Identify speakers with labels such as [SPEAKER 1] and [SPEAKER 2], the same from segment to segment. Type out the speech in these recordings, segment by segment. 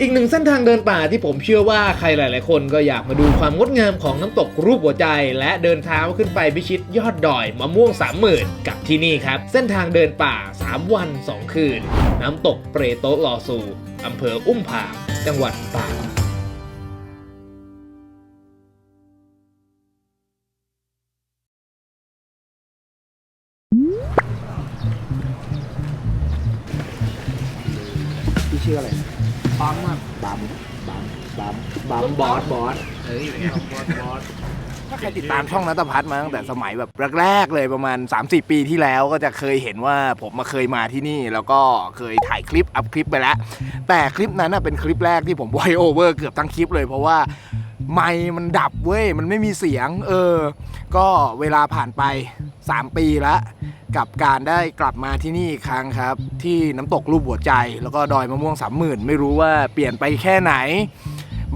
[SPEAKER 1] อีกหนึ่งเส้นทางเดินป่าที่ผมเชื่อว่าใครหลาย ๆ คนก็อยากมาดูความงดงามของน้ำตกรูปหัวใจ และเดินเท้าขึ้นไปพิชิตยอดดอยมะม่วงสามหมื่นกับที่นี่ครับ เส้นทางเดินป่า 3 วัน 2 คืน น้ำตกเปรโตลอซูอำเภออุ้มผางจังหวัดตาก
[SPEAKER 2] บัมบัมบอสบอสเฮ้ยบอสบอส
[SPEAKER 3] ถ้าใครติดตามช่องนัตพัฒน์มาตั้งแต่สมัยแบบแรกๆเลยประมาณ 3-4 ปีที่แล้วก็จะเคยเห็นว่าผมมาเคยมาที่นี่ แล้วก็เคยถ่ายคลิปอัพคลิปไปแล้ว แต่คลิปนั้นน่ะเป็นคลิปแรกที่ผมไวโอเวอร์เกือบทั้งคลิปเลยเพราะว่าไมค์มันดับเว้ย มันไม่มีเสียง เออ ก็เวลาผ่านไป 3 ปีละ กับการได้กลับมาที่นี่อีกครั้งครับ ที่น้ำตกรูปหัวใจ แล้วก็ดอยมะม่วงสามหมื่นไม่รู้ว่าเปลี่ยนไปแค่ไหน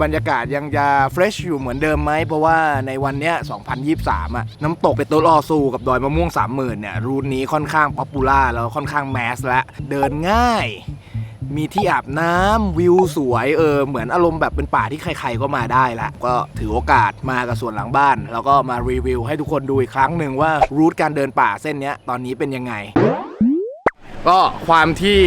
[SPEAKER 3] บรรยากาศยังจะเฟรชอยู่เหมือนเดิมไหม เพราะว่าในวันเนี้ย 2023 อะ น้ำตกเป็ดโตลอซูกับดอยมะม่วง 30,000 เนี่ย รูทนี้ค่อนข้างป๊อปปูล่าแล้วค่อนข้างแมสและเดินง่าย มีที่อาบน้ำวิวสวยเออเหมือนอารมณ์แบบเป็นป่าที่ใครๆก็มาได้ละ ก็ถือโอกาสมากับส่วนหลังบ้าน แล้วก็มารีวิวให้ทุกคนดูอีกครั้งหนึ่งว่ารูทการเดินป่าเส้นเนี้ยตอนนี้เป็นยังไง ก็ความที่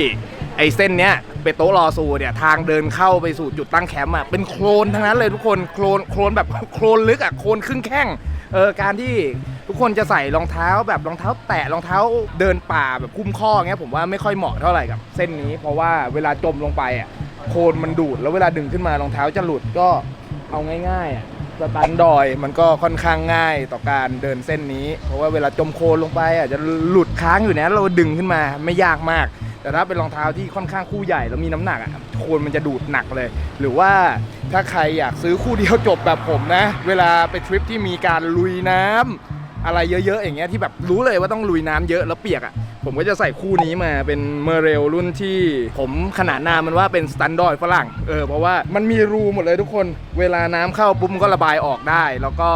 [SPEAKER 3] ไอ้เส้นเนี้ยเปโตะรอซูเนี่ยทางเดินเข้าไปสู่จุดตั้งแคมป์อะเป็นโคลนทั้งนั้นเลยทุกคนโคลนโคลนแบบโคลนลึกอะโคลนครึ่งแข้งเออการที่ทุกคนจะใส่รองเท้าแบบรองเท้าแตะรองเท้าเดินป่าแบบคุ้มข้อเงี้ยผมว่าไม่ค่อยเหมาะเท่าไหร่กับ เส้นนี้เพราะว่าเวลาจมลงไปอะโคลนมันดูดแล้วเวลาดึงขึ้นมารองเท้าจะหลุดก็เอาง่ายๆอะสตันดอยมันก็ค่อนข้างง่ายต่อการเดินเส้นนี้ เพราะว่าเวลาจมโคลนลงไปอะจะหลุดค้างอยู่นะเราดึงขึ้นมาไม่ยากมาก แต่ถ้าเป็นรองเท้าที่ค่อนข้างคู่ใหญ่แล้วมีน้ำหนักอะโคนมันจะดูดหนักเลย หรือว่าถ้าใครอยากซื้อคู่เดียวจบแบบผมนะ เวลาไปทริปที่มีการลุยน้ำอะไรเยอะๆอย่างเงี้ยที่แบบรู้เลยว่าต้องลุยน้ำเยอะแล้วเปียกอะผมก็จะใส่คู่นี้มาเป็นเมเรลรุ่นที่ผมขนาดนามมันว่าเป็นสแตนดอยฝรั่งเออเพราะว่ามันมีรูหมดเลยทุกคน เวลาน้ำเข้าปุ๊บมันก็ระบายออกได้ แล้วก็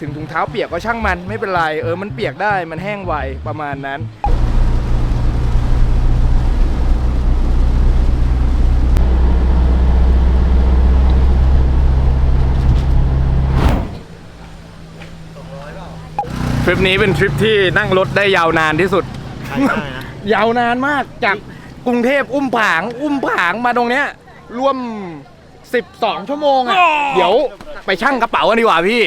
[SPEAKER 3] ถึงถุงเท้าเปียกก็ช่างมันไม่เป็นไรเออมันเปียกได้มันแห้งไวประมาณนั้น ทริปนี้เป็นทริปที่นั่งรถได้ยาวนานที่สุดยาวนานมากจากกรุงเทพอุ้มผาง อุ้มผางมาตรงเนี้ยร่วม 12 ชั่วโมงอะเดี๋ยวไปชั่งกระเป๋ากันดีกว่าพี่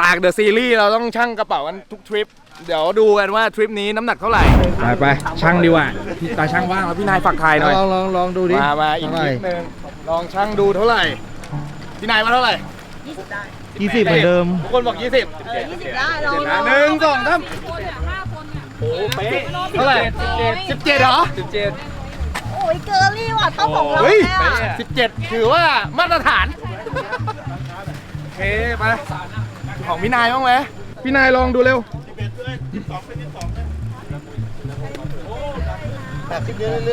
[SPEAKER 3] ตากเดอะซีรีส์เราต้องชั่งกระเป๋ากันทุกทริป เดี๋ยวดูกันว่าทริปนี้น้ำหนักเท่าไหร่ ไปไปชั่งดีกว่าพี่ตาช่างว่างแล้วพี่นายฝากทายหน่อย
[SPEAKER 2] ลองลองลองดูดิ
[SPEAKER 3] มา มาอีกทริปหนึ่งลองชั่งดูเท่าไหร่ พี่นายมาเท่าไหร่
[SPEAKER 2] ยี่สิบเหมือนเดิม
[SPEAKER 3] ทุกคนบอก 20
[SPEAKER 4] ยี่สิบได้ลองลอง
[SPEAKER 3] หนึ่งสองสาม
[SPEAKER 4] คนอะห้าคนอะ
[SPEAKER 3] โอ้เป๊ะเท่าไหร่สิบเจ็ดเหรอ
[SPEAKER 4] โอ้ยเกอร์ลี่ว่ะต้องของเรา
[SPEAKER 3] เฮ้ย
[SPEAKER 4] แน่อะ
[SPEAKER 3] สิบเจ็ดถือว่ามาตรฐาน โอเคไปของพี่นายบ้างไหมพี่นายลองดูเร็ว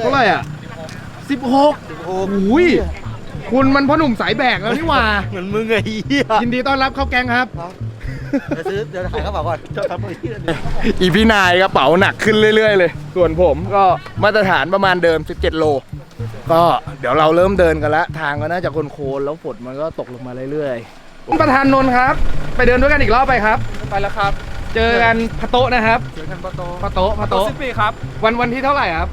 [SPEAKER 3] เท่าไหร่อะสิบหกโอ้ย คุณมันพ่อหนุ่มสายแบกแล้วนี่หว่า
[SPEAKER 2] เหมือนมึงไงเหี้ย
[SPEAKER 3] ยินดีต้อนรับเข้าแกงครับ
[SPEAKER 2] เดี๋ยวซื้อเดี๋ยวถ่ายกระเป๋าก่อนชอบทำมือที่นั่น
[SPEAKER 3] อีพี่นายกระเป๋าหนักขึ้นเรื่อย ๆ เลย ส่วนผมก็มาตรฐานประมาณเดิม 17 โล ก็เดี๋ยวเราเริ่มเดินกันละ ทางก็น่าจะโคลนๆแล้วฝนมันก็ตกลงมาเรื่อยๆประธานนนท์ครับ ไปเดินด้วยกันอีกรอบไปครับ
[SPEAKER 5] ไปแล้วครับ
[SPEAKER 3] เจอกันพะโต๊ะนะครับ
[SPEAKER 5] เจอกันปะโต
[SPEAKER 3] พะโต๊ะพะ
[SPEAKER 5] โต
[SPEAKER 3] โต๊ะ
[SPEAKER 5] สิบปีครับ
[SPEAKER 3] วันวันที่เท่าไหร่ครับ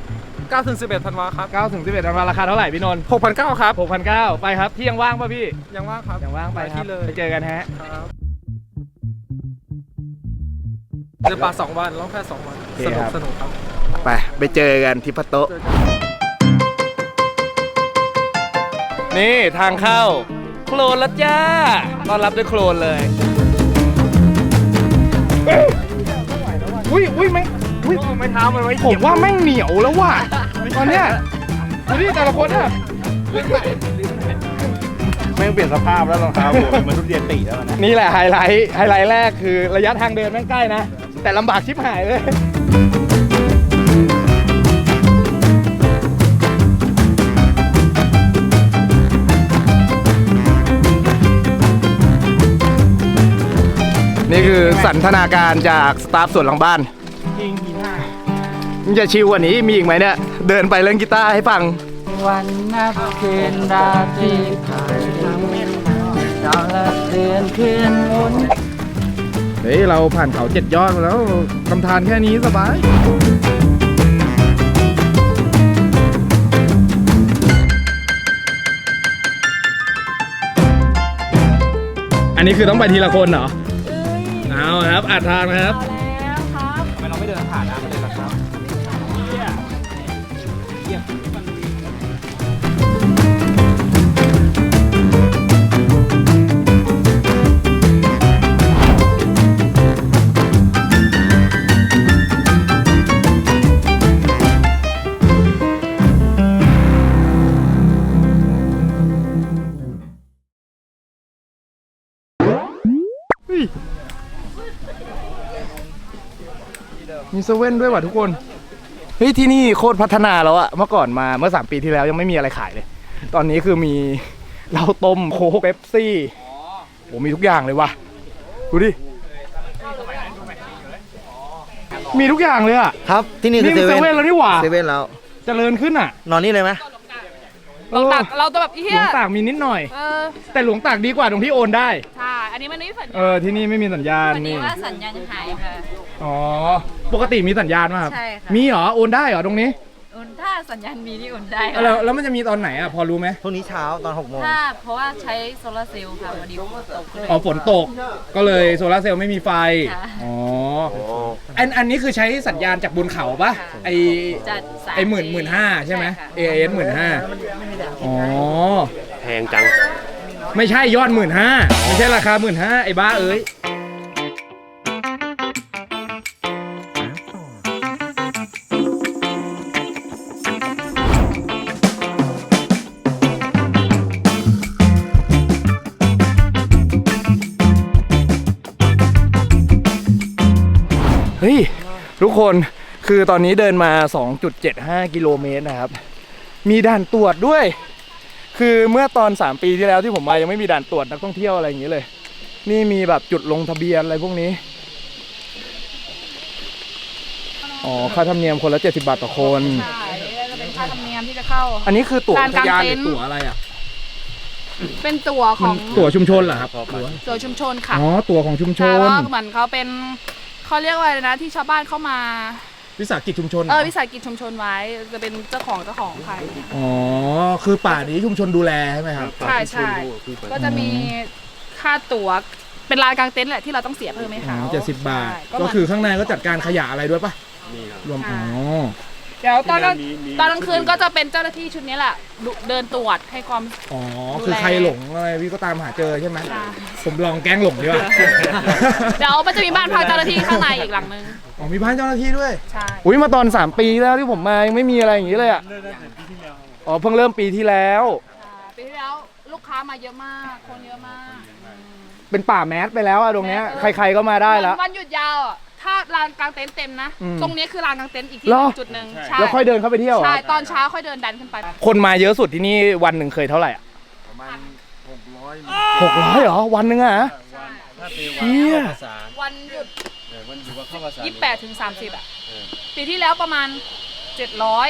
[SPEAKER 5] 9ถึง11ธันวาครับ
[SPEAKER 3] 9ถึง11ธันวาราคาเท่าไหร่พี่นนท์
[SPEAKER 5] 6,900ครับ
[SPEAKER 3] 6,900ไปครับที่ยังว่างป่ะพี่
[SPEAKER 5] ยังว่างครับ
[SPEAKER 3] ยังว่างไปครับ
[SPEAKER 5] ที่เลย
[SPEAKER 3] ไปเจอกันฮะ
[SPEAKER 5] ครับเดินป่าสองวันล่องแค่สองวัน
[SPEAKER 3] โอเค
[SPEAKER 5] สนุ
[SPEAKER 3] ค
[SPEAKER 5] ก
[SPEAKER 3] รับ
[SPEAKER 5] สนุกครับ
[SPEAKER 3] ไปไปเจอกันที่พะโต๊ะ
[SPEAKER 5] เจอกัน
[SPEAKER 3] นี่ทางเข้า โคลนแล้วจ้าต้อนรับด้วยโคลนเลยอุ้ยอุ้ยไม่อุ้ยไม่เท้ามันไว้ผมว่าแม่งเหนียวแล้วว่ะ ตอนเนี้ยดูดิแต่ละคนอะ
[SPEAKER 2] แม่งเปลี่ยนสภาพแล้วรองเท้าผมมันรุ่นเรียนตีแล้วนะ
[SPEAKER 3] นี่แหละไฮไลท์ไฮไลท์แรกคือระยะทางเดินแม่งใกล้นะ แต่ลำบากชิบหายเลยนี่คือสันทนาการจากสตาฟส่วนหลังบ้านจริงกีตาร์ มึงจะชิวกว่านี้มีอีกไหมเนี่ย เดินไปเล่นกีตาร์ให้ฟัง
[SPEAKER 2] เวันนับคืนราตรีผ่านดาวและเดือนคืนหมุน
[SPEAKER 3] เฮ้ยเราผ่านเขาเจ็ดยอดมาแล้วทำทานแค่นี้สบายอันนี้คือต้องไปทีละคนเหรอ เอาครับอัดทานครับ
[SPEAKER 4] แล้วครับ
[SPEAKER 3] เซเว่นด้วยว่ะทุกคน เฮ้ยที่นี่โคตรพัฒนาแล้วอะเมื่อก่อนมาเมื่อ 3 ปีที่แล้วยังไม่มีอะไรขายเลย ตอนนี้คือมีเหล้าต้มโค้กเป๊ปซี่โอ้มีทุกอย่างเลยว่ะ ดูดิ มีทุกอย่างเลยอะ
[SPEAKER 6] ครับที่นี่คือ
[SPEAKER 3] นี่
[SPEAKER 6] เซ
[SPEAKER 3] มันเซ
[SPEAKER 6] เว่
[SPEAKER 3] เว่น
[SPEAKER 6] น
[SPEAKER 3] แล้วนี่หว่า
[SPEAKER 6] เซเว่นแล้ว
[SPEAKER 3] เจริญขึ้นอะ
[SPEAKER 6] นอนนี่เลยไหม
[SPEAKER 3] หลวงตาก
[SPEAKER 7] เราจะแบบเฮี
[SPEAKER 3] หล
[SPEAKER 7] ยว
[SPEAKER 3] งตากมีนิดหน่อย
[SPEAKER 7] เออ
[SPEAKER 3] แต่หลวงตากดีกว่าตรงที่โอนได้
[SPEAKER 7] ใช่อันนี้มันไม่มีสัญ
[SPEAKER 3] เอ
[SPEAKER 7] ญาณ
[SPEAKER 3] อที่นี่ไม่มีสัญญาณ
[SPEAKER 4] พอดี
[SPEAKER 3] นี่
[SPEAKER 4] ว่าสัญญาณหายค่ะ
[SPEAKER 3] อ๋อปกติมีสัญญาณไหมครับ
[SPEAKER 4] ใช่ค่ะ
[SPEAKER 3] มีเหรอ โอนได้เหรอตรงนี้
[SPEAKER 4] อุ่นถ้าสัญญาณมีนี่อุ่นได้
[SPEAKER 3] แล้วแล้วมันจะมีตอนไหนอะพอรู้ไหม
[SPEAKER 6] พรุ่งนี้เช้าตอน6โมง
[SPEAKER 4] ถ้าเพราะว่าใช้โซลาร์เซลล์ค่ะพอดีฝนตกเลย
[SPEAKER 3] อ๋อฝนตกก็เลยโซลาร์เซลล์ไม่มีไฟ
[SPEAKER 4] ค่ะ
[SPEAKER 3] อ๋อ อันอันนี้คือใช้สัญญาณจากบนเขาปะ
[SPEAKER 4] ค่ะ
[SPEAKER 3] ไอ
[SPEAKER 4] จัดสาย
[SPEAKER 3] ไอหมื่นหมื่นห้าใช่ไหม
[SPEAKER 4] ค่ะ
[SPEAKER 3] AIS หมื่นห้าอ๋อ
[SPEAKER 6] แพงจัง
[SPEAKER 3] ไม่ใช่ยอดหมื่นห้าไม่ใช่ราคาหมื่นห้าไอ้บ้าเอ้ย กคนคือตอนนี้เดินมา 2.75 กิโลเมตรนะครับ มีด่านตรวจด้วย คือเมื่อตอน 3 ปีที่แล้วที่ผมมายังไม่มีด่านตรวจนักท่องเที่ยวอะไรอย่างนี้เลย นี่มีแบบจุดลงทะเบียนอะไรพวกนี้ อ๋อ ค่าธรรมเนียมคนละ 70 บาทต่อคน
[SPEAKER 7] ใช่จะเป็นค่าธรรมเนียมที่จะเข้า
[SPEAKER 3] อันนี้คือตั๋ว
[SPEAKER 7] การ
[SPEAKER 3] อุทยาน
[SPEAKER 7] กาง
[SPEAKER 3] ห
[SPEAKER 7] เต็
[SPEAKER 3] รื
[SPEAKER 7] น
[SPEAKER 3] อ
[SPEAKER 7] ท์
[SPEAKER 3] ตั๋วอะไรอะ
[SPEAKER 7] เป็นตั๋วข
[SPEAKER 3] มั
[SPEAKER 7] อนง
[SPEAKER 3] ตั๋วชุมชนเหรอครับหรือว่า
[SPEAKER 7] ตั๋วชุมชนค่ะ
[SPEAKER 3] อ๋อ ตั๋วของชุมช
[SPEAKER 7] ใช่
[SPEAKER 3] น
[SPEAKER 7] ว่าเหมือนเขาเป็น เขาเรียกว่าอะไรนะที่ชาวบ้านเข้ามา
[SPEAKER 3] วิสาหกิจชุมชนหร
[SPEAKER 7] เออวิสาหกิจชุมชนไว้จะเป็นเจ้าของเจ้าของใคร
[SPEAKER 3] อ๋อ คือป่านี้ชุมชนดูแลใช่ไหมครับ
[SPEAKER 7] ใช่ใช่ ก็จะมีค่าตั๋วเป็นลานกางเต็นท์แหละที่เราต้องเสียเพิ่มไหม
[SPEAKER 3] อ๋อ
[SPEAKER 7] คะ
[SPEAKER 3] เจ็ดสิบบาท
[SPEAKER 7] ใช่
[SPEAKER 3] ก็คือข้างในก็จัดการขยะอะไรด้วยปะรวม อ๋อ
[SPEAKER 7] เดี๋ยวตอนกลางตอนกลางคืนก็จะเป็นเจ้าหน้าที่ชุดนี้แหละดูเดินตรวจให้ความ
[SPEAKER 3] อ๋อ
[SPEAKER 7] ดูแล
[SPEAKER 3] คือใครหลงอะไรพี่ก็ตามหาเจอใช่ไหม
[SPEAKER 7] ใช่
[SPEAKER 3] ผมลองแกล้งหลงดีกว่า
[SPEAKER 7] เดี๋ยวมันจะมีบ้านพักเจ้าหน้าที่ข้างในอีกหลังนึง
[SPEAKER 3] อ๋อมีบ้านเจ้าหน้าที่ด้วย
[SPEAKER 7] ใช่
[SPEAKER 3] อุ้ยมาตอน 3 ปีแล้วที่ผมมายังไม่มีอะไรอย่างนี้เลยอะอ๋อเพิ่งเริ่มปีที่แล้ว
[SPEAKER 7] อ่าปีที่แล้วลูกค้ามาเยอะมาก คนเยอะมาก
[SPEAKER 3] เป็นป่าแมสไปแล้วอะตรงเนี้ยใครๆก็มาได้แล้ว
[SPEAKER 7] เหมือนวันหยุดยาวอะ ถ้าลานกลางเต็นท์เต็มนะ
[SPEAKER 3] อืม
[SPEAKER 7] ตรงนี้คือลานกลางเต็นท์อีกที่
[SPEAKER 3] เหรอ
[SPEAKER 7] จุดหนึ่งใช่
[SPEAKER 3] แล้วค่อยเดินเข้าไปเที่ยวเหร
[SPEAKER 7] ใช่
[SPEAKER 3] อ
[SPEAKER 7] ตอนเช้าค่อยเดินดันขึ้นไป
[SPEAKER 3] คนมาเยอะสุดที่นี่วันหนึ่งเคยเท่าไหร่อะประมาณหกร้อยหกร้อยเหรอวันหนึ่งอะเฮีย
[SPEAKER 7] วันหยุดยี่สิบแปดถึงสามสิบอะปีที่แล้วประมาณเจ็ดร้อย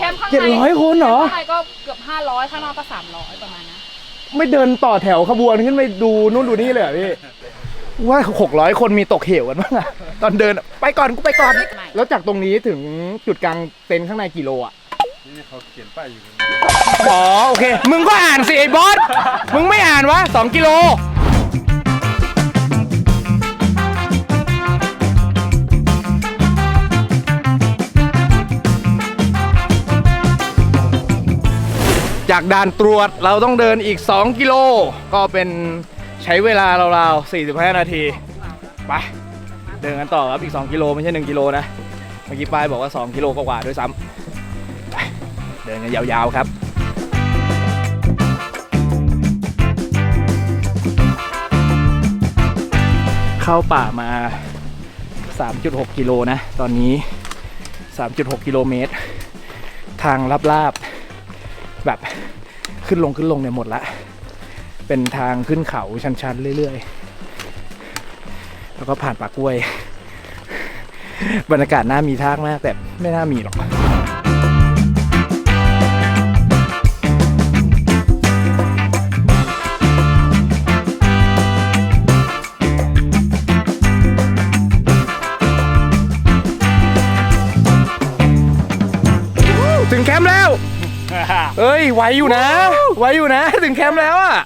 [SPEAKER 7] แคมป์ข้างใน
[SPEAKER 3] เจ็ดร้อยคนเหรอ
[SPEAKER 7] ข้างในก็เกือบห้าร้อยข้างนอกก็สามร้อยประมาณนั้น
[SPEAKER 3] ไม่เดินต่อแถวขบวนขึ้นไปดูนู่นดูนี่เลยเหรอพี่ ว่าหกร้อยคนมีตกเหวกันบ้างอะตอนเดินอะไปก่อนกูไปก่อน แล้วจากตรงนี้ถึงจุดกลางเต็นท์ข้างในกิโลอะนี่เขาเขียนป้ายอยู่อ๋อโอเค มึงก็อ่านสิไอ้บอส มึงไม่อ่านวะสองกิโลจากด่านตรวจเราต้องเดินอีก 2 กิโล ก็เป็น ใช้เวลาราวๆ45 นาที ไป เดินกันต่อครับ อีก 2 กิโลไม่ใช่ 1 กิโลนะ เมื่อกี้ป้ายบอกว่า 2 กิโลกว่าๆด้วยซ้ำไปเดินกันยาวๆครับเข้าป่ามา 3.6 กิโลนะ ตอนนี้ 3.6 กิโลเมตร ทางลาบๆแบบขึ้นลงขึ้นลงเนี่ยหมดละ เป็นทางขึ้นเขาชันๆเรื่อยๆ แล้วก็ผ่านปากกล้วย บรรยากาศน่ามีทากมาก แต่ไม่น่ามีหรอกถึงแคมป์แล้ว เอ้ย ไวอยู่นะ ไวอยู่นะ ถึงแคมป์แล้วอะ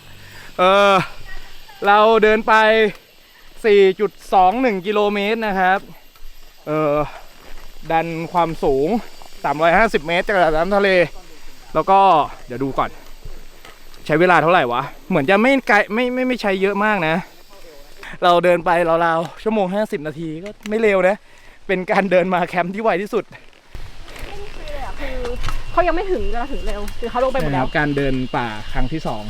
[SPEAKER 3] เออเราเดินไป 4.21 กิโลเมตรนะครับ เออดันความสูง 350 เมตร จากระดับน้ำทะเล แล้วก็เดี๋ยวดูก่อน ใช้เวลาเท่าไหร่วะ เหมือนจะไม่ไกลไม่ไม่ไม่ใช้เยอะมากนะ เราเดินไปราวๆชั่วโมง 50 นาทีก็ไม่เร็วนะ เป็นการเดินมาแคมป์ที่ไวที่สุด
[SPEAKER 7] คือเขายังไม่ถึงเราถึงเร็ว คือเขาลงไปหมดแล้ว
[SPEAKER 3] การเดินป่าครั้งที่สอง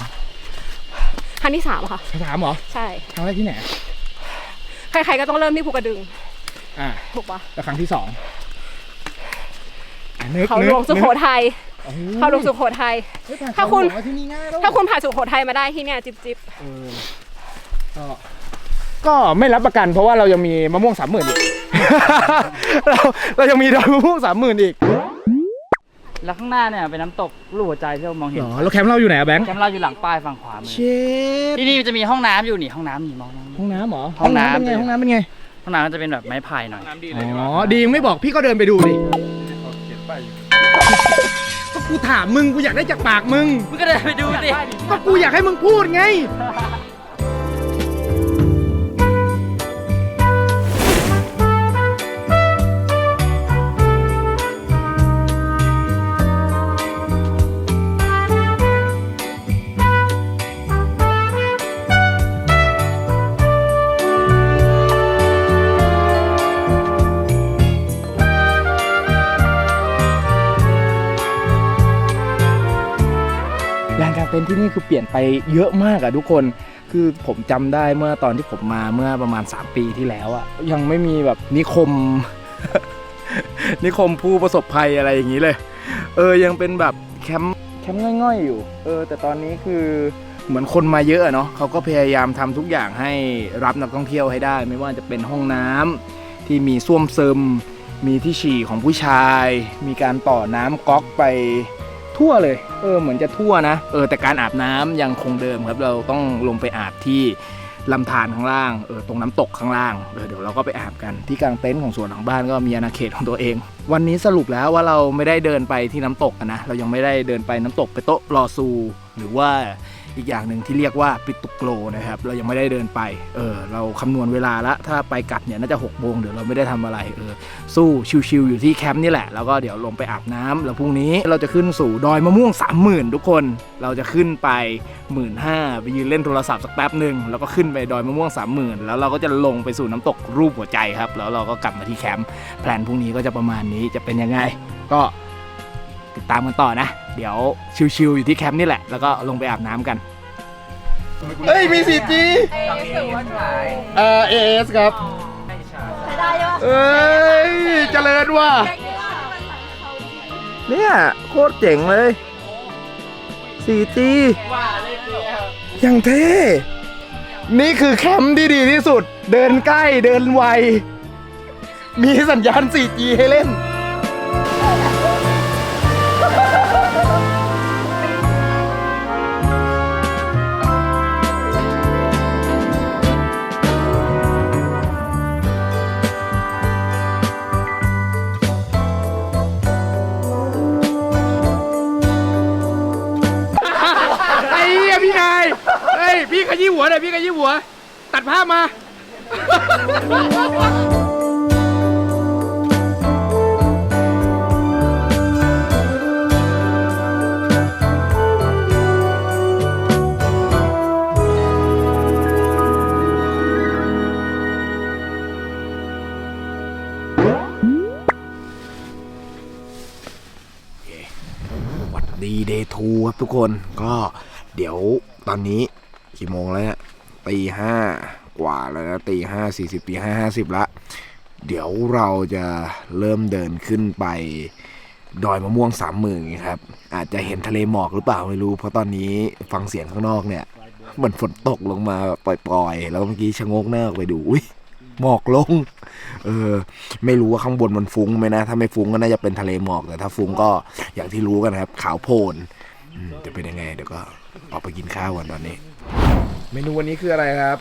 [SPEAKER 7] ครั้งที่สามอะค่ะ
[SPEAKER 3] ถามเหรอ
[SPEAKER 7] ใช่
[SPEAKER 3] ครั้งแรกที่ไหน
[SPEAKER 7] ใครๆก็ต้องเริ่มที่ภูกระดึง
[SPEAKER 3] อ่า
[SPEAKER 7] ถูกปะ
[SPEAKER 3] แล้วครั้งที่สองอะนึก
[SPEAKER 7] เขา
[SPEAKER 3] นึ
[SPEAKER 7] หล
[SPEAKER 3] ก
[SPEAKER 7] วงสุโขทัย
[SPEAKER 3] โอ้โเขา
[SPEAKER 7] หลวงสุโขทัย
[SPEAKER 3] เฮ้ยแต่
[SPEAKER 7] ถ้าคุณ
[SPEAKER 3] เขบอกว่ที่นี่ง่ายแล้ว
[SPEAKER 7] ถ้าคุณผ่านสุโขทัยมาได้ที่เนี่ยจิบจิบ
[SPEAKER 3] เออก็ก็ไม่รับประกัน เพราะว่าเรายังมีมะม่วงสามหมื่นอีก เราเรายังมีดอกมะม่วงสามหมื่นอีก
[SPEAKER 2] แล้วข้างหน้าเนี่ยเป็นน้ำตกลูกหัวใจที่เรามองเห็
[SPEAKER 3] เห
[SPEAKER 2] น
[SPEAKER 3] รอแล้วแคมป์เราอยู่ไหนอะแบงค์
[SPEAKER 2] แคมป์เราอยู่หลังป้ายฝั่งขวามือ
[SPEAKER 3] เช็ด
[SPEAKER 2] ที่นี่จะมีห้องน้ำอยู่นี่ห้องน้ำนี่มองมอง
[SPEAKER 3] ห้องน้ำเหรอ
[SPEAKER 2] ห้องน้ำ
[SPEAKER 3] เป็นไงห้องน้ำเป็นไง
[SPEAKER 2] ห้องน้ำมันจะเป็นแบบไม้ไผ่หน่อย
[SPEAKER 3] อ๋อดียังไม่บอกพี่ก็เดินไปดูดิก็กูถามมึงกูอยากได้จากปากมึง
[SPEAKER 2] มึงก็เดินไปดูดิ
[SPEAKER 3] ก็กูอยากให้มึงพูดไง ลานกลางเต็นท์ที่นี่คือเปลี่ยนไปเยอะมากอะทุกคนคือผมจำได้เมื่อตอนที่ผมมาเมื่อประมาณ 3 ปีที่แล้วอะยังไม่มีแบบนิคม นิคมผู้ประสบภัยอะไรอย่างนี้เลย เออยังเป็นแบบแคมป์แคมป์ง่อยๆอยู่ เออ แต่ตอนนี้คือเหมือนคนมาเยอะเนาะเขาก็พยายามทำทุกอย่างให้รับนักท่องเที่ยวให้ได้ ไม่ว่าจะเป็นห้องน้ำที่มีส้วมซึม มีที่ฉี่ของผู้ชาย มีการต่อน้ำก๊อกไป ทั่วเลยเออเหมือนจะทั่วนะเออแต่การอาบน้ำยังคงเดิมครับเราต้องลงไปอาบที่ลำธารข้างล่างเออตรงน้ำตกข้างล่างเออเดี๋ยวเราก็ไปอาบกันที่กลางเต็นท์ของสวนหลังบ้านก็มีอาณาเขตของตัวเอง วันนี้สรุปแล้วว่าเราไม่ได้เดินไปที่น้ำตกนะเรายังไม่ได้เดินไปน้ำตกไปโต๊ะรอซู หรือว่า อีกอย่างหนึ่งที่เรียกว่าปิตุโกลนะครับ เรายังไม่ได้เดินไป เออ เราคำนวณเวลาละถ้าไปกลับเนี่ยน่าจะ6กโมงเดี๋ยวเราไม่ได้ทำอะไร เออ สู้ชิวๆอยู่ที่แคมป์นี่แหละ แล้วก็เดี๋ยวลงไปอาบน้ำแล้วพรุ่งนี้เราจะขึ้นสู่ดอยมะม่วง 30,000 ทุกคน เราจะขึ้นไป 1 5ื่นไปยืนเล่นโทรศัพท์สักแป๊บหนึ่งแล้วก็ขึ้นไปดอยมะม่วง 30,000 แล้วเราก็จะลงไปสู่น้ำตกรูปหัวใจครับ แล้วเราก็กลับมาที่แคมป์แพลนพรุ่งนี้ก็จะประมาณนี้ จะเป็นยังไง ก็ติดตามกันต่อนะ เดี๋ยวชิวๆอยู่ที่แคมป์นี่แหละ แล้วก็ลงไปอาบน้ำกัน เฮ้ย มี 4G เอ่อ AS ครับเอ้ย เจริญว่ะ เนี่ย โคตรเจ๋งเลย 4G อย่างเท่ นี่คือแคมป์ที่ดีที่สุด เดินใกล้ เดินไว มีสัญญาณ 4G ให้เล่น ตีห้ากว่าแล้วนะตีห้าสี่สิบตีห้าห้าสิบละ เดี๋ยวเราจะเริ่มเดินขึ้นไปดอยมะม่วงสามหมื่นครับ อาจจะเห็นทะเลหมอกหรือเปล่าไม่รู้ เพราะตอนนี้ฟังเสียงข้างนอกเนี่ยเหมือนฝนตกลงมาปล่อยๆ แล้วเมื่อกี้ชะงกหน้าออกไปดูอุ้ยหมอกลง เออ ไม่รู้ว่าข้างบนมันฟุ้งไหมนะ ถ้าไม่ฟุ้งก็น่าจะเป็นทะเลหมอก แต่ถ้าฟุ้งก็อย่างที่รู้กันนะครับ ขาวโพลนจะเป็นยังไง เดี๋ยวก็ออกไปกินข้าวกันตอนนี้ เมนูวันนี้คืออะไรครับ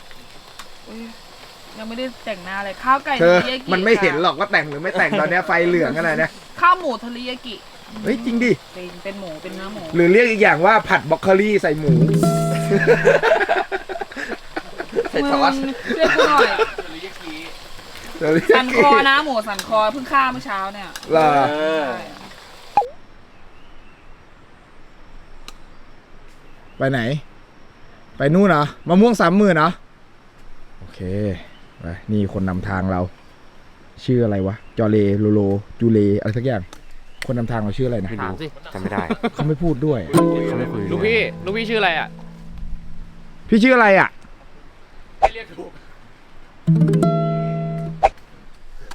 [SPEAKER 7] ยังไม่ได้แต่งหน้าเลยข้าวไก่
[SPEAKER 3] เธอ
[SPEAKER 7] ทะเลยากิ
[SPEAKER 3] มันไม่เห็นหรอกว่าแต่งหรือไม่แต่งตอนนี้ไฟเหลืองกันเลยนะ
[SPEAKER 7] ข้าวหมูทะเลยากิ
[SPEAKER 3] เฮ้ยจริงดิ
[SPEAKER 7] เป็นเป็นหมูเป็นเนื้อหมู
[SPEAKER 3] หรือเรียกอีกอย่างว่าผัดบรอกโคลีใส่หมู
[SPEAKER 2] ใส่ซอส
[SPEAKER 7] มึงช่วยกูหน่อย
[SPEAKER 3] เดี๋ยวเรียก
[SPEAKER 7] สันคอนะหมูสันคอเพิ่งฆ่าเมื่อเช้าเนี่ย
[SPEAKER 3] เหรอ
[SPEAKER 2] เออ
[SPEAKER 3] ไปไหน ไปนู่นเหรอมะม่วงสามหมื่นเหรอโอเคไปนี่คนนำทางเรา ชื่ออะไรวะ จอเลโลโล จูเล อะไรสักอย่าง คนนำทางเราชื่ออะไรนะ
[SPEAKER 6] ถามสิจำไม่ได้
[SPEAKER 3] เขาไม่พูดด้วย
[SPEAKER 6] เขาไม่คุย
[SPEAKER 5] ลูกพี่ลูกพี่ชื่ออะไรอะ
[SPEAKER 3] พี่ชื่ออะไรอะ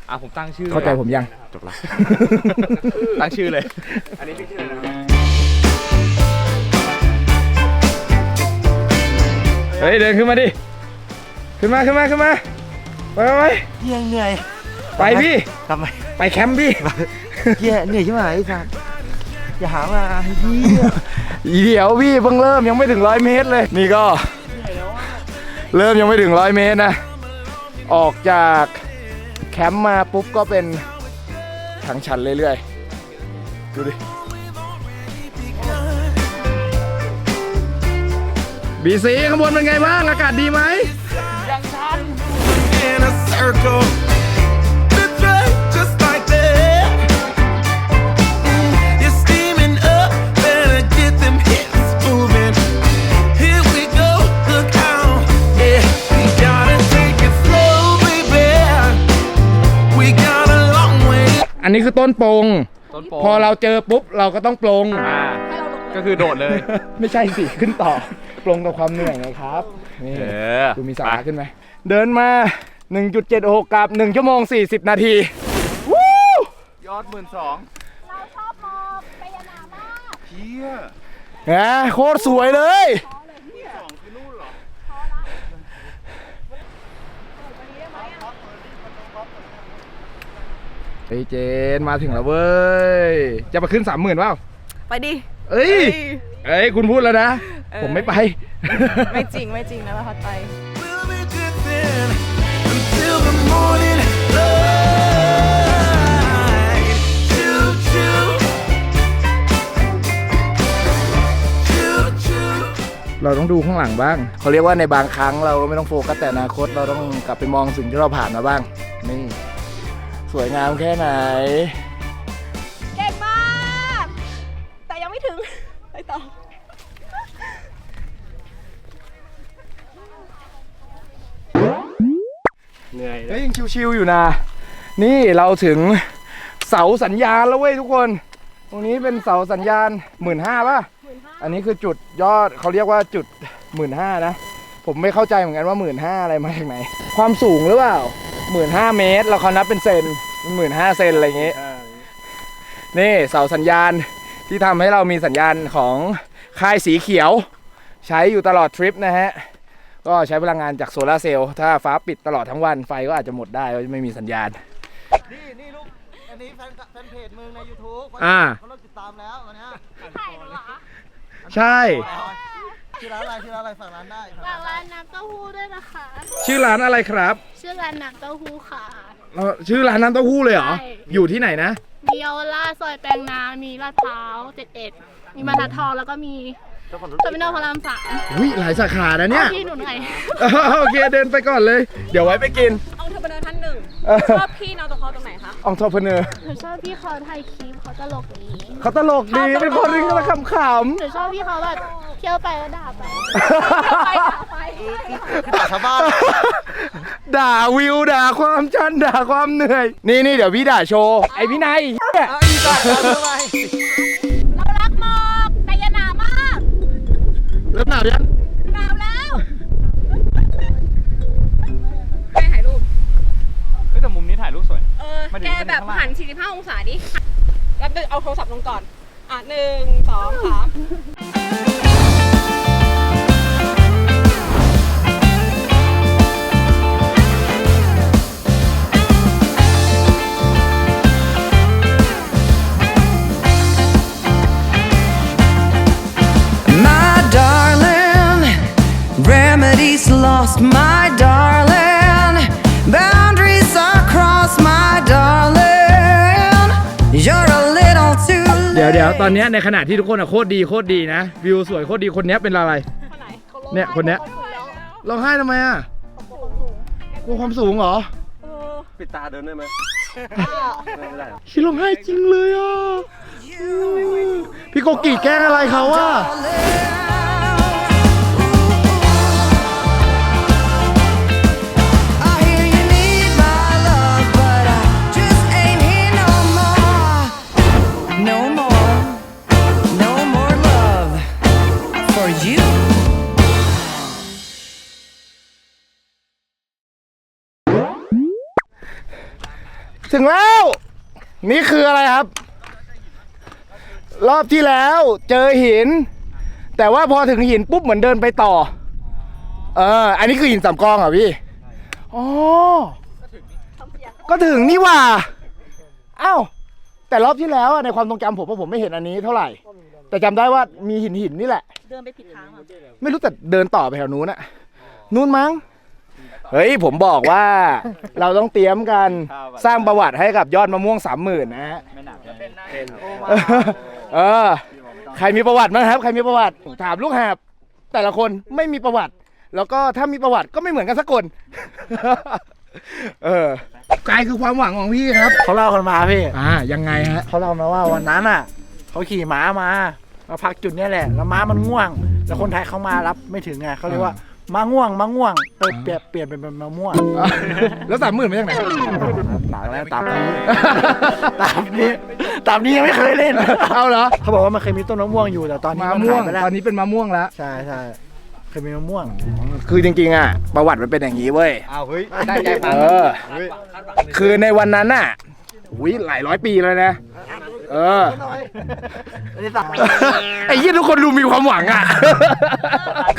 [SPEAKER 5] อะผมตั้งชื่อ
[SPEAKER 3] เข้าใจผมยัง
[SPEAKER 6] จบละ
[SPEAKER 5] ตั้งชื่อเลย
[SPEAKER 3] เฮ้ยเดินขึ้นมาดิ ขึ้นมาขึ้นมาขึ้นมา ไปไปไป
[SPEAKER 6] เฮียเหนื่อย
[SPEAKER 3] ไปพี่
[SPEAKER 6] ทำไม
[SPEAKER 3] ไปแคมป์พี่
[SPEAKER 6] เฮียเหนื่อยใช่ไหมไอ้สัสอย่าหามาเฮีย
[SPEAKER 3] เดี๋ยวพี่เพิ่งเริ่มยังไม่ถึงร้อยเมตรเลย นี่ก็ เริ่มยังไม่ถึงร้อยเมตรนะ ออกจากแคมป์มาปุ๊บก็เป็นทางชันเรื่อยๆ ดูดิ บีซีข้างบนเป็นไงบ้าง อากาศดีไหม
[SPEAKER 8] in a circle. That's right, just like that. Mm, You're steaming up, better get them hips moving. Here we go, look out. Yeah, we gotta take it slow, baby. We got a long way.
[SPEAKER 3] อันนี้คือต้นโปง
[SPEAKER 5] ต้นโป
[SPEAKER 3] พอเราเจอปุ๊บเราก็ต้องปลง
[SPEAKER 5] อ่าก็คือโดดเลย
[SPEAKER 3] ไม่ใช่สิ ขึ้นต่อป ลงกับความเหนื่อยไงครับ นี่
[SPEAKER 5] เออ
[SPEAKER 3] ดูมีสาระขึ้นไหม เดินมา 1.76 กับ 1 ชั่วโมง 40 นาทีวู้
[SPEAKER 5] ยอดหมื่นสอง
[SPEAKER 3] แหมโคตรสวยเลยเฮ้ยเจนมาถึงแล้วเว้ย จะมาขึ้นสามหมื่นเปล่า
[SPEAKER 9] ไปดิ
[SPEAKER 3] เอ้ย เอ้ยคุณพูดแล้วนะผมไม่ไป
[SPEAKER 9] ไม่จริงไม่จริงนะพัดไป
[SPEAKER 8] We'll be drifting until the morning light. Choo choo. Choo choo.
[SPEAKER 3] เราต้องดูข้างหลังบ้างเขาเรียกว่าในบางครั้งเราไม่ต้องโฟกัสแต่อนาคตเราต้องกลับไปมองสิ่งที่เราผ่านมาบ้าง นี่ สวยงามแค่ไหน
[SPEAKER 9] ต่อ
[SPEAKER 5] เหนื่อย
[SPEAKER 3] เฮ้ยยังชิวๆอยู่นะ นี่เราถึงเสาสัญญาณแล้วเว้ยทุกคน ตรงนี้เป็นเสาสัญญาณหมื่นห้าป่ะ อันนี้คือจุดยอดเขาเรียกว่าจุดหมื่นห้านะ ผมไม่เข้าใจเหมือนกันว่าหมื่นห้าอะไรมาจากไหน ความสูงหรือเปล่าหมื่นห้าเมตร เราเขานับเป็นเซนหมื่นห้าเซนอะไรอย่างงี้นี่เสาสัญญาณ ที่ทำให้เรามีสัญญาณของค่ายสีเขียว ใช้อยู่ตลอดทริปนะฮะ ก็ใช้พลังงานจากโซลาร์เซลล์ถ้าฟ้าปิดตลอดทั้งวันไฟก็อาจจะหมดได้ก็ไม่มีสัญญาณ
[SPEAKER 6] นี่นี่ลูก อันนี้แฟนแฟนเพจมึงใน YouTube
[SPEAKER 3] อ่า
[SPEAKER 6] เขาเริ่มติดตามแล้ววันเนี้ย
[SPEAKER 3] ใช่
[SPEAKER 6] ชื่อร้านอะไรชื่อร้านอะไรฝากร้านได้ฝาก
[SPEAKER 10] ฝากร้านน้ำเต้าหู้ด้วยนะคะ
[SPEAKER 3] ชื่อร้านอะไรครับ
[SPEAKER 10] ชื่อร้านน้ำเต้าหู้ค่ะ
[SPEAKER 3] เอ่อชื่อร้านน้ำเต้าหู้เลยเหรอ
[SPEAKER 10] ใช่
[SPEAKER 3] อยู่ที่ไหนนะ
[SPEAKER 10] มีเยาวราชซอยแปลงนา มีลาดพร้าว71มีบรรทัดทองแล้วก็มี เทอร์มินอลพระรามสาม
[SPEAKER 3] วิหลายสาขานะเนี่ย
[SPEAKER 10] ที่หนูหน่อย
[SPEAKER 3] โอเคเดินไปก่อนเลย เดี๋ยวไว้ไปกิน
[SPEAKER 9] เอาเธอมาเดินท่านหนึ่งชอบพี่นอตคอตรงไหนคะ
[SPEAKER 3] องทอพเนอร์
[SPEAKER 10] หนูชอบพี่เขาถ่ายคลิปเขาตลกดี
[SPEAKER 3] เขาตลกดีเป็นคนที่ขำข
[SPEAKER 10] หนูชอบพี่เขาแบบเที่ยวไปแล้วด่าไป
[SPEAKER 9] ไปค่ะไป
[SPEAKER 6] คือด่าชาวบ้านำ
[SPEAKER 3] ด่าวิวด่าความชันด่าความเหนื่อย นี่นี่เดี๋ยวพี่ด่าโชว์ไอพี่นายเหี้ย
[SPEAKER 6] เอาอีกก่อนเอาทำไม
[SPEAKER 9] เรารักหมอกแต่อย่าหนามาก
[SPEAKER 3] เริ่มหนาวยัง
[SPEAKER 9] หนาวแล้วไปถ่ายรูป
[SPEAKER 5] เฮ้ยแต่มุมนี้ถ่ายรูปสวย
[SPEAKER 9] เออ
[SPEAKER 5] มาถึง
[SPEAKER 9] แกแบบ
[SPEAKER 5] มาถึงข้างล่าง
[SPEAKER 9] หัน 45 องศาดิแล้วดึงเอาโทรศัพท์ลงก่อน อะหนึ่งสองสาม
[SPEAKER 8] remedies lost, my darling. Boundaries are crossed, my darling. You're a little too
[SPEAKER 3] เดี๋ยว
[SPEAKER 6] ดี๋ยวตอนเนี้ยในขณะที่ทุกคนอะโคตรดีโคตรดีนะ วิวสวยโคตรดีคนเนี้ยเป็นอะไร
[SPEAKER 9] คนไหนเขาร้อง
[SPEAKER 6] เนี่ยคนเนี้ยร้องไห้ทำไมอะกลัวความสูงเหรอ
[SPEAKER 9] เออ
[SPEAKER 5] ปิดตาเดินได้ไหม
[SPEAKER 9] อะ
[SPEAKER 5] ไม่ได้
[SPEAKER 6] คิดร้องไห้จริงเลยอะอืมพี่โกกิแกล้งอะไรเขาอะ
[SPEAKER 8] I
[SPEAKER 3] ถึงแล้ว นี่คืออะไรครับ รอบที่แล้วเจอหิน แต่ว่าพอถึงหินปุ๊บเหมือนเดินไปต่อ เออ อันนี้คือหินสามกองเหรอพี่อ๋อก็ถึงนี่หว่าอ้าวแต่รอบที่แล้วอะในความทรงจำผมว่าผมไม่เห็นอันนี้เท่าไหร่ แต่จำได้ว่ามีหินหินนี่แหละ
[SPEAKER 9] เดินไปผิดทางอะ
[SPEAKER 3] ไม่รู้แต่เดินต่อไปแถวนู้นอะนู้นมั้ง เฮ้ยผมบอกว่า เราต้องเตรียมกันสร้างประวัติให้กับยอดมะม่วงสามหมื่นนะฮะ
[SPEAKER 5] ไม่หนักเลย
[SPEAKER 3] เออ ใครมีประวัติบ้างครับ ใครมีประวัติถามลูกหาบแต่ละคนไม่มีประวัติ แล้วก็ถ้ามีประวัติก็ไม่เหมือนกันสักคนเออกายคือความหวังของพี่ครับ
[SPEAKER 6] เขาเล่ากันมาพี่
[SPEAKER 3] อ่ายังไงฮะ
[SPEAKER 6] เขาเล่ามาว่าวันนั้นอะเขาขี่ม้ามามาพักจุดเนี้ยแหละ แล้วม้ามันง่วง แล้วคนไทยเขามารับไม่ถึงไงเขาเรียกว่า ม้าง่วงม้าง่วงเปลี่ยนเปลี่ยนเปลี่ยนเป็นมะม่วง
[SPEAKER 3] แล้วสามหมื่นมาจากไหน
[SPEAKER 6] ตามแล้วตามนี้ตามนี้ตามนี้ยังไม่เคยเล่น
[SPEAKER 3] เอาเหรอ
[SPEAKER 6] เขาบอกว่ามันเคยมีต้นมะม่วงอยู่แต่ตอนนี้
[SPEAKER 3] มะ
[SPEAKER 6] มัน
[SPEAKER 3] ม่ว
[SPEAKER 6] หางยไปแล้ว
[SPEAKER 3] ตอนนี้เป็นมะม่วงแล้ว
[SPEAKER 6] ใช่ใช่เคยมีมะม่วง
[SPEAKER 3] คือจริงๆอะประวัติมันเป็นอย่างนี้เว้ย
[SPEAKER 5] อ้าวเฮ้ย
[SPEAKER 2] ได้ใจฟัง
[SPEAKER 3] เออคือในวันนั้นน่ะ อุ้ยหลายร้อยปีเลยนะ เออไอ้ยี่ทุกคนดูมีความหวังอะ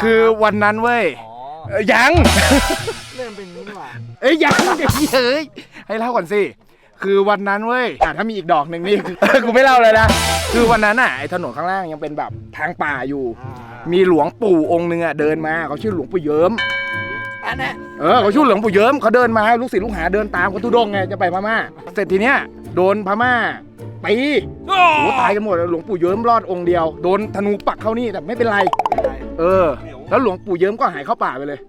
[SPEAKER 3] คือวันนั้นเว้ยเอ้ยยัง
[SPEAKER 6] เริ่มเป็นนี้นี่หว่า
[SPEAKER 3] เอ้ยยังไอ้เฮ้ยให้เล่าก่อนสิ คือวันนั้นเว้ยอะถ้ามีอีกดอกหนึ่งนี่คือกูไม่เล่าเลยนะ คือวันนั้นอะไอ้ถนนข้างล่างยังเป็นแบบทางป่าอยู่ มีหลวงปู่องค์หนึ่งอะเดินมาเขาชื่อหลวงปู่เยิ้ม
[SPEAKER 6] อันเนี้ย
[SPEAKER 3] เออเขาชื่อหลวงปู่เยิ้มเขาเดินมาลูกศิษย์ลูกหาเดินตามเขาทุดงค์ไงจะไปพม่า เสร็จทีเนี้ยโดนพม่าตีโอ้โหตายกันหมดเลยหลวงปู่เยิ้มรอดองค์เดียวโดนธนูปักเข้านี่แต่ไม่เป็นไร เออ แล้วหลวงปู่เยิ้มก็หายเข้าป่าไปเลย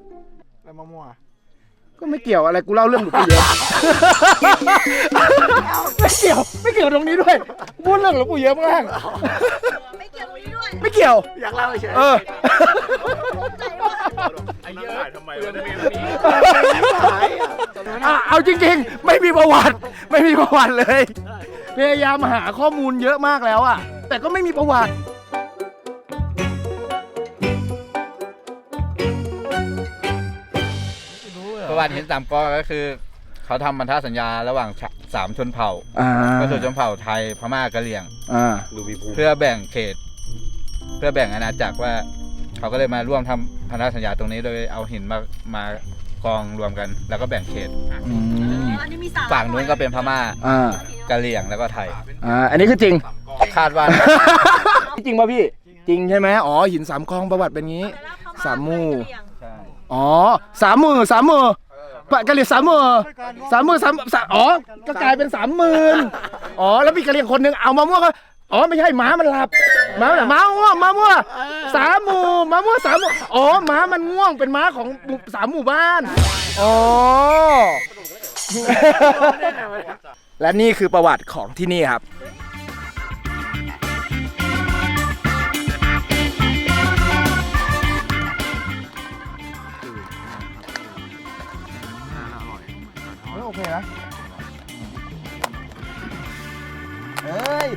[SPEAKER 6] แล้วมะม่วงอะ
[SPEAKER 3] ก็ไม่เกี่ยวอะไรกูเล่าเรื่องหลวงปู่เยิ้มไม่เกี่ยวไม่เกี่ยวตรงนี้ด้วยพูดเรื่องหลวงปู่เยิ้มข้างล่าง
[SPEAKER 9] ไม่เกี่ยวตรงนี้ด้วย
[SPEAKER 3] ไม่เกี่ยว
[SPEAKER 6] อยากเล่าเฉย
[SPEAKER 3] เออ
[SPEAKER 9] ใจว่า
[SPEAKER 3] อะเอาจริงๆ ไม่มีประวัติ ไม่มีประวัติเลย พยายามหาข้อมูลเยอะมากแล้วอะแต่ก็ไม่มีประวัติ
[SPEAKER 2] ประวัติเห็นสามกอก็คือ เขาทำพันธสัญญาระหว่างชะสามชนเผ่า
[SPEAKER 3] อ่า
[SPEAKER 2] ก็คือชนเผ่าไทยพม่ากะเหรี่ยง
[SPEAKER 3] อ่า
[SPEAKER 2] เพื่อแบ่งเขต เพื่อแบ่งอาณาจักรว่า เขาก็เลยมาร่วมทำพันธสัญญาตรงนี้โดยเอาหินมามากองรวมกัน แล้วก็แบ่งเขต
[SPEAKER 3] อืม
[SPEAKER 9] อันนี้มีสาม
[SPEAKER 2] ฝั่งนู้นก็เป็นพม่า
[SPEAKER 3] อ่า
[SPEAKER 2] กะเหรี่ยงแล้วก็ไทย
[SPEAKER 3] อ่าอันนี้คือจริง
[SPEAKER 2] คาดว่า
[SPEAKER 3] จริงป่ะพี่ จริงใช่ไหมอ๋อหินสามกองประวัติเป็นงี้ สามหมู่อ๋อสามหมื่นสามหมื่น ปะกะเหรี่ยงสามหมื่นสามหมื่นสามสามอ๋อก็กลายเป็นสามหมื่นอ๋อแล้วมีกะเหรี่ยงคนหนึ่งเอามะม่วงก็อ๋อไม่ใช่หมามันหลับหมามันหลับหมาง่วงหมาม่วงสามหมู่หมาม่วงสามหมู่อ๋อหมามันง่วงเป็นหม้าของหมู่สามหมู่บ้านอ๋อ และนี่คือประวัติของที่นี่ครับ เคนะ
[SPEAKER 6] เฮ้ย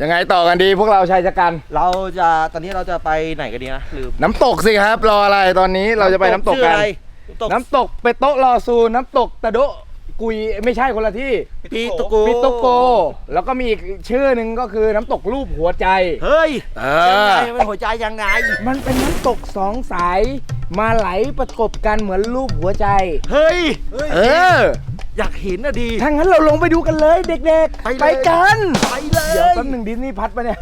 [SPEAKER 3] ยังไงต่อกันดีพวกเราชายชะกัน
[SPEAKER 6] เราจะตอนนี้เราจะไปไหนกันดีนะลืม
[SPEAKER 3] น้ำตกสิครับ รออะไรตอนนี้เราจะไปน้ำตก
[SPEAKER 6] ชื่อ
[SPEAKER 3] กั
[SPEAKER 6] อะ
[SPEAKER 3] น
[SPEAKER 6] ไรน้ำตก
[SPEAKER 3] น้ำตกเปโตะลอซู น้ำตกตะโดะกุยไม่ใช่คนละที่
[SPEAKER 6] ปีโตโก
[SPEAKER 3] ปิโตโก แล้วก็มีอีกชื่อหนึ่งก็คือน้ำตกรูปหัวใจ
[SPEAKER 6] เฮ้ย
[SPEAKER 3] เอ
[SPEAKER 6] ยัง
[SPEAKER 3] อ
[SPEAKER 6] ไงเป็นหัวใจยังไง
[SPEAKER 3] มันเป็นน้ำตกสองสาย มาไหลประกบกันเหมือนรูปหัวใจ
[SPEAKER 6] เฮ้ย
[SPEAKER 3] เออ
[SPEAKER 6] อยากเห็นอะดี
[SPEAKER 3] ถ้างั้นเราลงไปดูกันเลยเด็กๆ
[SPEAKER 6] ไปเลย
[SPEAKER 3] ไปกัน
[SPEAKER 6] ไปเลย
[SPEAKER 3] เดี๋ยวแป๊บหนึ่งดิสนีย์พัดปะเนี่ย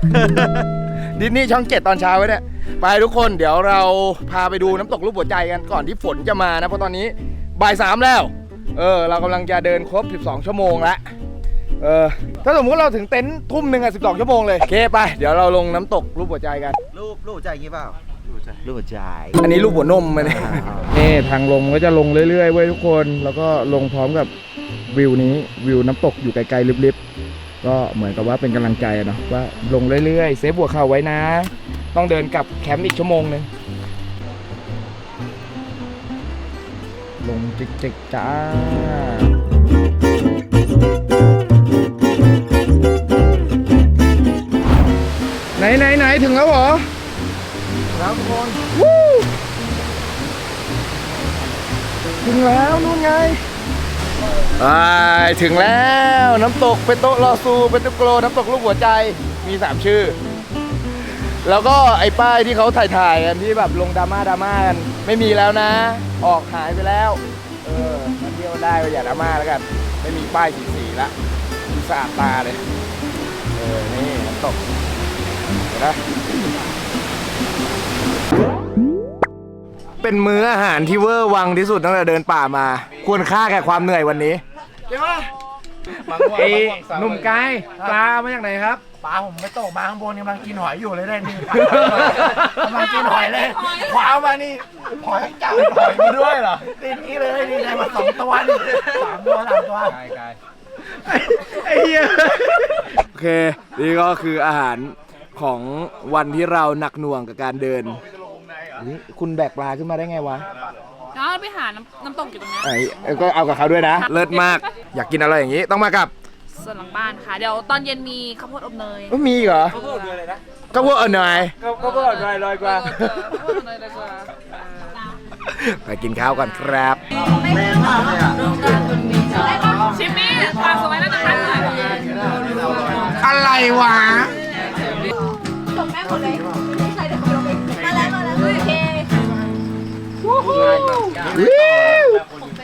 [SPEAKER 3] ดิสนีย์ช่องเจ็ดตอนเช้าไว้เนี่ยไปทุกคนเดี๋ยวเราพาไปดูน้ำตกรูปหัวใจกันก่อนที่ฝนจะมานะ เพราะตอนนี้บ่ายสามแล้ว เอเออเรากำลังจะเดินครบ 12 ชั่วโมงแล้วเออ ถ้าสมมติเราถึงเต็นท์ทุ่มหนึ่งอะ12 ชั่วโมงเลย โอเคไป เดี๋ยวเราลงน้ำตกรูปหัวใจกัน
[SPEAKER 11] รูปรูปหัวใจอย่างงี้เปล่า รูปหัวใจ
[SPEAKER 3] อันนี้รูปหัวนมมาเนี่ย
[SPEAKER 12] นี่ทางลงก็จะลงเรื่อยๆเว้ยทุกคน แล้วก็ลงพร้อมกับวิวนี้วิวน้ำตกอยู่ไกลๆลิบๆ ก็เหมือนกับว่าเป็นกำลังใจอะเนาะว่าลงเรื่อยๆ เซฟหัวเข่าไว้นะ ต้องเดินกลับแคมป์อีกชั่วโมงหนึงลงจิกๆจ้า ถึงแล้ว
[SPEAKER 3] นู่
[SPEAKER 12] นไง
[SPEAKER 3] ไปถึงแล้วน้ำตกเป็นโตะลอซูเป็นตุกโกรน้ำตกรูปหัวใจมี3ชื่อ แล้วก็ไอ้ป้ายที่เขาถ่ายถ่ายกันที่แบบลงดราม่าดราม่ากันไม่มีแล้วนะ ออกหายไปแล้วเออมาเที่ยวได้ก็อย่าดราม่าแล้วกัน ไม่มีป้ายสีสีๆละดูสะอาดตาเลยเออนี่น้ำตกเห็นไหม เป็นมื้ออาหารที่เวอร์วังที่สุดตั้งแต่เดินป่ามา ควรค่าแก่ความเหนื่อยวันนี้
[SPEAKER 12] ไอ้หนุ่มไกด์ปลามาจากไหนครับ
[SPEAKER 6] ปลาผมไม่ตกมาข้างบนกำลังกินหอยอยู่เลยได้นี่กำลังกินหอยเลยคว้ามานี่หอยจับหอยมาด้วยเหรอติดนี่เลยนี่ได้มาสองตัวนี่สามตัวสามตัว
[SPEAKER 12] ไอ้เหี้ย
[SPEAKER 3] โอเค นี่ก็คืออาหารของวันที่เราหนักหน่วงกับการเดิน นี่คุณแบกปลาขึ้นมาได้ไงวะ
[SPEAKER 7] แล้วไปหาน้ำน้ำตกอยู่ตรงเนี้ย
[SPEAKER 3] ไอ้เอ้ยก็เอากับเขาด้วยนะ เลิศมาก อยากกินอะไรอย่างนี้ ต้องมากับ
[SPEAKER 7] ส่วนหลังบ้านค่ะ เดี๋ยวตอนเย็นมีข้าวโพดอบเนย
[SPEAKER 3] ไม่มีเหรอ
[SPEAKER 7] ข้าวโพดอบเนยเลยนะ
[SPEAKER 3] ก็ว่าเออหน่อย
[SPEAKER 12] ก็ก็อร่อยลอยกว่า
[SPEAKER 7] ข้าวโพดอบเนยเลยกว่า
[SPEAKER 3] ไปกินข้าวก่อนครับ
[SPEAKER 7] ชิมมี่ปลาสวยน่าจะคันหน่อย
[SPEAKER 3] อะไรวะ
[SPEAKER 9] ส่งแม่หมดเลย Woohoo! แล้วค
[SPEAKER 3] น